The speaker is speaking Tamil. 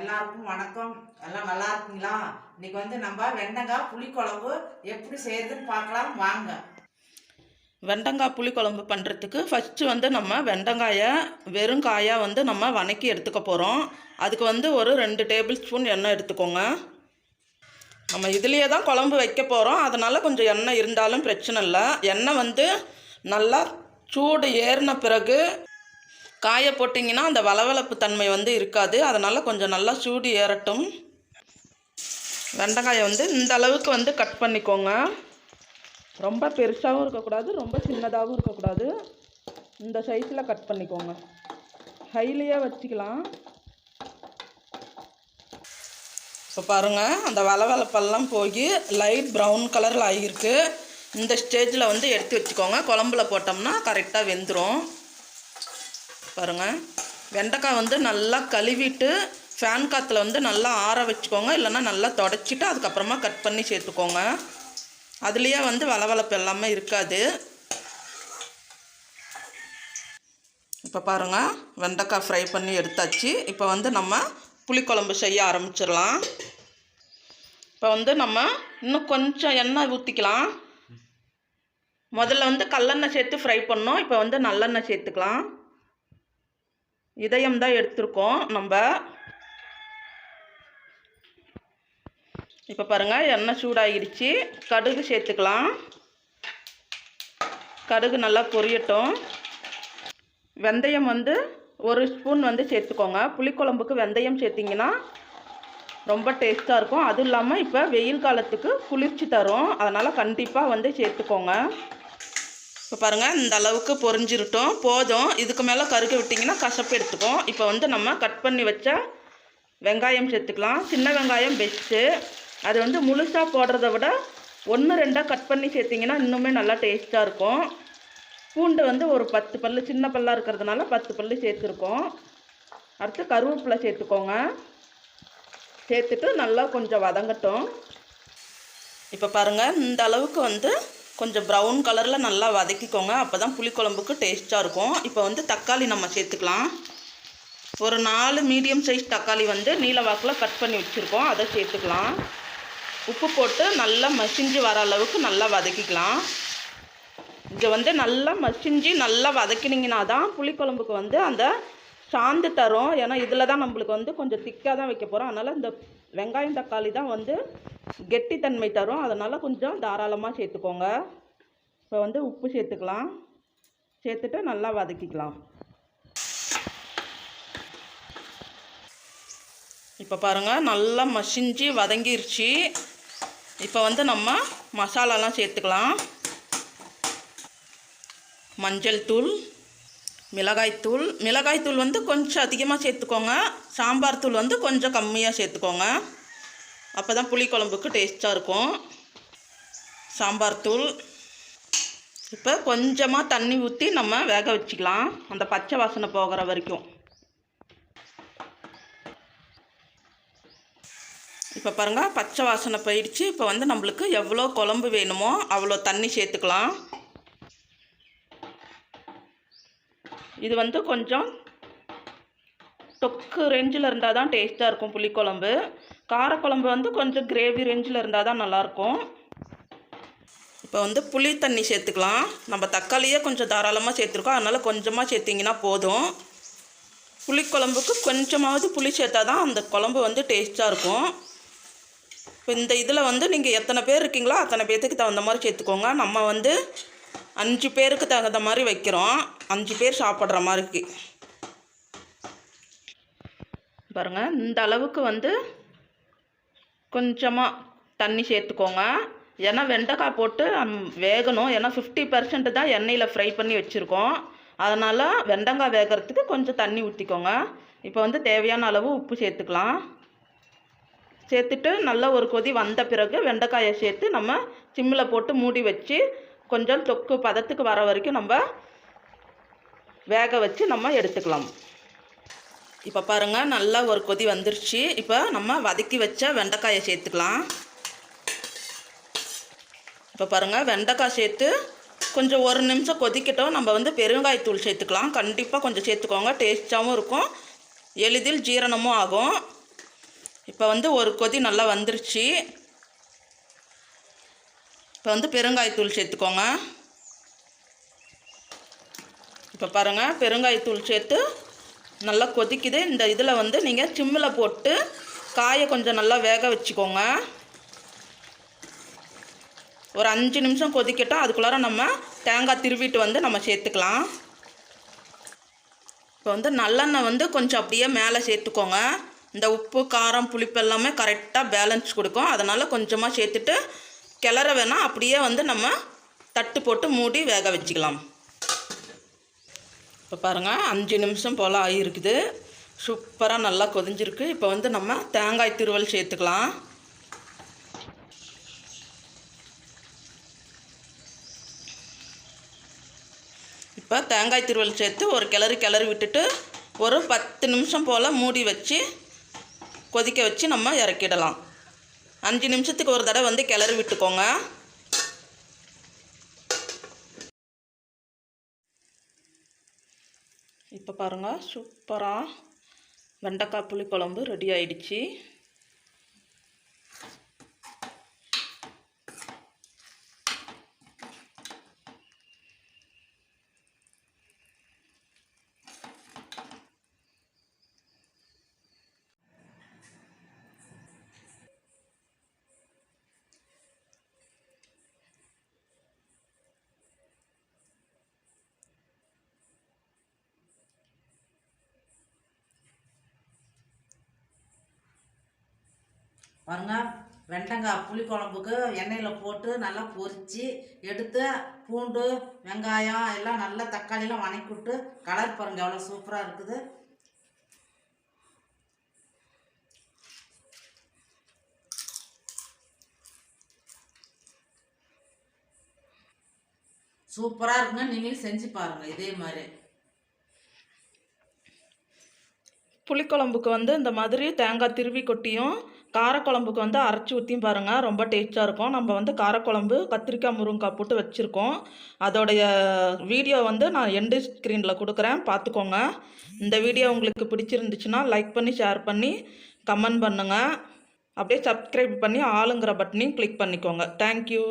எல்லாருக்கும் வணக்கம். எல்லாம் நல்லா இருக்குங்களா? இன்னைக்கு வந்து நம்ம வெண்டங்காய் புளிக்குழம்பு எப்படி செய்யறதுன்னு பார்க்கலாம். வாங்க. வெண்டங்காய் புளிக்குழம்பு பண்ணுறதுக்கு ஃபஸ்ட்டு வந்து நம்ம வெண்டங்காயை வெறும் காயாக வந்து நம்ம வணக்கி எடுத்துக்க போகிறோம் அதுக்கு வந்து ஒரு ரெண்டு டேபிள் ஸ்பூன் எண்ணெய் எடுத்துக்கோங்க. நம்ம இதுலேயே தான் குழம்பு வைக்க போகிறோம் அதனால் கொஞ்சம் எண்ணெய் இருந்தாலும் பிரச்சனை இல்லை. எண்ணெய் வந்து நல்லா சூடு ஏறின பிறகு காய போட்டிங்கன்னா அந்த வளவளப்பு தன்மை வந்து இருக்காது. அதனால் கொஞ்சம் நல்லா சூடு ஏறட்டும். வெண்டைக்காயை வந்து இந்த அளவுக்கு வந்து கட் பண்ணிக்கோங்க. ரொம்ப பெருசாகவும் இருக்கக்கூடாது ரொம்ப சின்னதாகவும் இருக்கக்கூடாது. இந்த சைஸில் கட் பண்ணிக்கோங்க. ஹைலியே வச்சுக்கலாம். இப்போ பாருங்கள் அந்த வளவளப்பெல்லாம் போய் லைட் ப்ரௌன் கலரில் ஆகியிருக்கு இந்த ஸ்டேஜில் வந்து எடுத்து வச்சுக்கோங்க. குழம்புல போட்டோம்னா கரெக்டாக வெந்துடும் பாருங்கள் வெண்டைக்காய் வந்து நல்லா கழுவிட்டு ஃபேன் காற்றுல வந்து நல்லா ஆற வச்சுக்கோங்க. இல்லைன்னா நல்லா தொடச்சிட்டு அதுக்கப்புறமா கட் பண்ணி சேர்த்துக்கோங்க. அதுலேயே வந்து வளவளப்பு எல்லாமே இருக்காது. இப்போ பாருங்கள் வெண்டைக்காய் ஃப்ரை பண்ணி எடுத்தாச்சு. இப்போ வந்து நம்ம புளிக்குழம்பு செய்ய ஆரம்பிச்சிடலாம். இப்போ வந்து நம்ம இன்னும் கொஞ்சம் எண்ணெய் ஊற்றிக்கலாம் முதல்ல வந்து கல்லெண்ணெய் சேர்த்து ஃப்ரை பண்ணோம் இப்போ வந்து நல்லெண்ணெய் சேர்த்துக்கலாம். இதயம் தான் எடுத்திருக்கோம். நம்ம இப்போ பாருங்கள் எண்ணெய் சூடாகிடுச்சு கடுகு சேர்த்துக்கலாம். கடுகு நல்லா பொரியட்டும். வெந்தயம் வந்து ஒரு ஸ்பூன் வந்து சேர்த்துக்கோங்க. புளிக்குழம்புக்கு வெந்தயம் சேர்த்திங்கன்னா ரொம்ப டேஸ்ட்டாக இருக்கும். அதுவும் இல்லாமல் இப்போ வெயில் காலத்துக்கு குளிர்ச்சி தரும். அதனால் கண்டிப்பாக வந்து சேர்த்துக்கோங்க. இப்போ பாருங்கள் இந்த அளவுக்கு பொறிஞ்சிருட்டோம் போதும். இதுக்கு மேலே கருக விட்டிங்கன்னா கசப்பு எடுத்துக்கும். இப்போ வந்து நம்ம கட் பண்ணி வச்சா வெங்காயம் சேர்த்துக்கலாம். சின்ன வெங்காயம் பெஸ்ட்டு அது வந்து முழுசாக போடுறத விட ஒன்று ரெண்டாக கட் பண்ணி சேர்த்திங்கன்னா இன்னுமே நல்லா டேஸ்ட்டாக இருக்கும். பூண்டு வந்து ஒரு பத்து பல்லு சின்ன பல்லாக இருக்கிறதுனால பத்து பல்லு சேர்த்துருக்கோம். அடுத்து கருவேப்பிலை சேர்த்துக்கோங்க. சேர்த்துட்டு நல்லா கொஞ்சம் வதங்கட்டும். இப்போ பாருங்கள் இந்த அளவுக்கு வந்து கொஞ்சம் ப்ரௌன் கலரில் நல்லா வதக்கிக்கோங்க. அப்போ தான் புளிக்குழம்புக்கு டேஸ்ட்டாக இருக்கும். இப்போ வந்து தக்காளி நம்ம சேர்த்துக்கலாம். ஒரு நாலு மீடியம் சைஸ் தக்காளி வந்து நீல வாக்கில் கட் பண்ணி வச்சுருக்கோம். அதை சேர்த்துக்கலாம். உப்பு போட்டு நல்லா மசிஞ்சு வர அளவுக்கு நல்லா வதக்கிக்கலாம். இங்கே வந்து நல்லா மசிஞ்சு நல்லா வதக்கினீங்கன்னா தான் புளிக்குழம்புக்கு வந்து அந்த சாந்து தரும். ஏன்னா இதில் தான் நம்மளுக்கு வந்து கொஞ்சம் திக்காக தான் வைக்க போகிறோம் அதனால் இந்த வெங்காயம் தக்காளி தான் வந்து கெட்டித்தன்மை தரும். அதனால் கொஞ்சம் தாராளமாக சேர்த்துக்கோங்க. இப்போ வந்து உப்பு சேர்த்துக்கலாம். சேர்த்துட்டு நல்லா வதக்கிக்கலாம். இப்போ பாருங்கள் நல்லா மசிஞ்சு வதங்கிருச்சு. இப்போ வந்து நம்ம மசாலாலாம் சேர்த்துக்கலாம். மஞ்சள் தூள். மிளகாய்த்தூள். மிளகாய்த்தூள் வந்து கொஞ்சம் அதிகமாக சேர்த்துக்கோங்க. சாம்பார் தூள் வந்து கொஞ்சம் கம்மியாக சேர்த்துக்கோங்க. அப்போ தான் புளிக்குழம்புக்கு டேஸ்ட்டாக இருக்கும். சாம்பார் தூள். இப்போ கொஞ்சமாக தண்ணி ஊற்றி நம்ம வேக வச்சுக்கலாம். அந்த பச்சை வாசனை போகிற வரைக்கும். இப்போ பாருங்கள் பச்சை வாசனை போயிடுச்சு. இப்போ வந்து நம்மளுக்கு எவ்வளோ குழம்பு வேணுமோ அவ்வளோ தண்ணி சேர்த்துக்கலாம். இது வந்து கொஞ்சம் தொக்கு ரேஞ்சில் இருந்தால் தான் டேஸ்ட்டாக இருக்கும் புளிக்குழம்பு. காரக்குழம்பு வந்து கொஞ்சம் கிரேவி ரேஞ்சில் இருந்தால் தான் நல்லாயிருக்கும். இப்போ வந்து புளி தண்ணி சேர்த்துக்கலாம். நம்ம தக்காளியே கொஞ்சம் தாராளமாக சேர்த்துருக்கோம். அதனால் கொஞ்சமாக சேர்த்திங்கன்னா போதும். புளிக்குழம்புக்கு கொஞ்சமாவது புளி சேர்த்தா தான் அந்த குழம்பு வந்து டேஸ்ட்டாக இருக்கும். இப்போ இந்த இதில் வந்து நீங்கள் எத்தனை பேர் இருக்கீங்களோ அத்தனை பேர்த்துக்கு தகுந்த மாதிரி சேர்த்துக்கோங்க. நம்ம வந்து அஞ்சு பேருக்கு தகுந்த மாதிரி வைக்கிறோம். அஞ்சு பேர் சாப்பிட்ற மாதிரிக்கு. பாருங்கள் இந்த அளவுக்கு வந்து கொஞ்சமாக தண்ணி சேர்த்துக்கோங்க. ஏன்னா வெண்டைக்காய் போட்டு வேகணும். ஏன்னா ஃபிஃப்டி பர்சன்ட் தான் எண்ணெயில் ஃப்ரை பண்ணி வச்சுருக்கோம். அதனால் வெண்டைக்காய் வேகிறதுக்கு கொஞ்சம் தண்ணி ஊற்றிக்கோங்க இப்போ வந்து தேவையான அளவு உப்பு சேர்த்துக்கலாம். சேர்த்துட்டு நல்லா ஒரு கொதி வந்த பிறகு வெண்டைக்காயை சேர்த்து நம்ம சிம்மில் போட்டு மூடி வச்சு கொஞ்சம் தொக்கு பதத்துக்கு வர வரைக்கும் நம்ம வேக வச்சு நம்ம எடுத்துக்கலாம். இப்போ பாருங்கள் நல்லா ஒரு கொதி வந்துருச்சு. இப்போ நம்ம வதக்கி வச்ச வெண்டைக்காயை சேர்த்துக்கலாம். இப்போ பாருங்கள் வெண்டைக்காய் சேர்த்து கொஞ்சம் ஒரு நிமிஷம் கொதிக்கிட்டோம். நம்ம வந்து பெருங்காயத்தூள் சேர்த்துக்கலாம். கண்டிப்பாக கொஞ்சம் சேர்த்துக்கோங்க. டேஸ்ட்டாகவும் இருக்கும். எளிதில் ஜீரணமும் ஆகும். இப்போ வந்து ஒரு கொதி நல்லா வந்துருச்சு. இப்போ வந்து பெருங்காயத்தூள் சேர்த்துக்கோங்க. இப்போ பாருங்கள் பெருங்காயத்தூள் சேர்த்து நல்லா கொதிக்குது. இந்த இதில் வந்து நீங்கள் சிம்மில் போட்டு காயை கொஞ்சம் நல்லா வேக வச்சுக்கோங்க. ஒரு அஞ்சு நிமிஷம் கொதிக்கட்டும் அதுக்குள்ளார நம்ம தேங்காய் திருவிட்டு வந்து நம்ம சேர்த்துக்கலாம். இப்போ வந்து நல்லெண்ணெய் வந்து கொஞ்சம் அப்படியே மேலே சேர்த்துக்கோங்க. இந்த உப்பு காரம் புளிப்பு எல்லாமே கரெக்டாக பேலன்ஸ் கொடுக்கும். அதனால் கொஞ்சமாக சேர்த்துட்டு கிளற வேணால் அப்படியே வந்து நம்ம தட்டு போட்டு மூடி வேக வச்சுக்கலாம். இப்போ பாருங்கள் அஞ்சு நிமிஷம் போல் ஆகிருக்குது சூப்பராக நல்லா கொதிஞ்சிருக்கு. இப்போ வந்து நம்ம தேங்காய் திருவல் சேர்த்துக்கலாம். இப்போ தேங்காய் திருவல் சேர்த்து ஒரு கிளறி கிளறி விட்டுட்டு ஒரு பத்து நிமிஷம் போல் மூடி வச்சு கொதிக்க வச்சு நம்ம இறக்கிடலாம். அஞ்சு நிமிஷத்துக்கு ஒரு தடவை வந்து கிளறி விட்டுக்கோங்க. இப்போ பாருங்கள் சூப்பராக வெண்டைக்காய் புளிக்குழம்பு ரெடி ஆயிடுச்சு. பாருங்க வெண்டங்காய் புளிக்குழம்புக்கு எண்ணெயில் போட்டு நல்லா பொரித்து எடுத்து பூண்டு வெங்காயம் எல்லாம் நல்லா தக்காளியெலாம் வணக்கி விட்டு கலர் பாருங்கள் எவ்வளோ சூப்பராக இருக்குது. சூப்பராக இருக்குங்க நீங்களும் செஞ்சு பாருங்கள் இதே மாதிரி. புளிக்குழம்புக்கு வந்து இந்த மாதிரி தேங்காய் திருவி கொட்டியும் காரக்குழம்புக்கு வந்து அரைச்சி ஊற்றியும் பாருங்கள் ரொம்ப டேஸ்ட்டாக இருக்கும். நம்ம வந்து காரக்குழம்பு கத்திரிக்காய் முருங்கைக்காய் போட்டு வச்சுருக்கோம். அதோடைய வீடியோ வந்து நான் எண்டு ஸ்க்ரீனில் கொடுக்குறேன். பார்த்துக்கோங்க இந்த வீடியோ உங்களுக்கு பிடிச்சிருந்துச்சுன்னா லைக் பண்ணி ஷேர் பண்ணி கமெண்ட் பண்ணுங்கள் அப்படியே சப்ஸ்கிரைப் பண்ணி ஆளுங்கிற பட்டனையும் கிளிக் பண்ணிக்கோங்க. தேங்க்யூ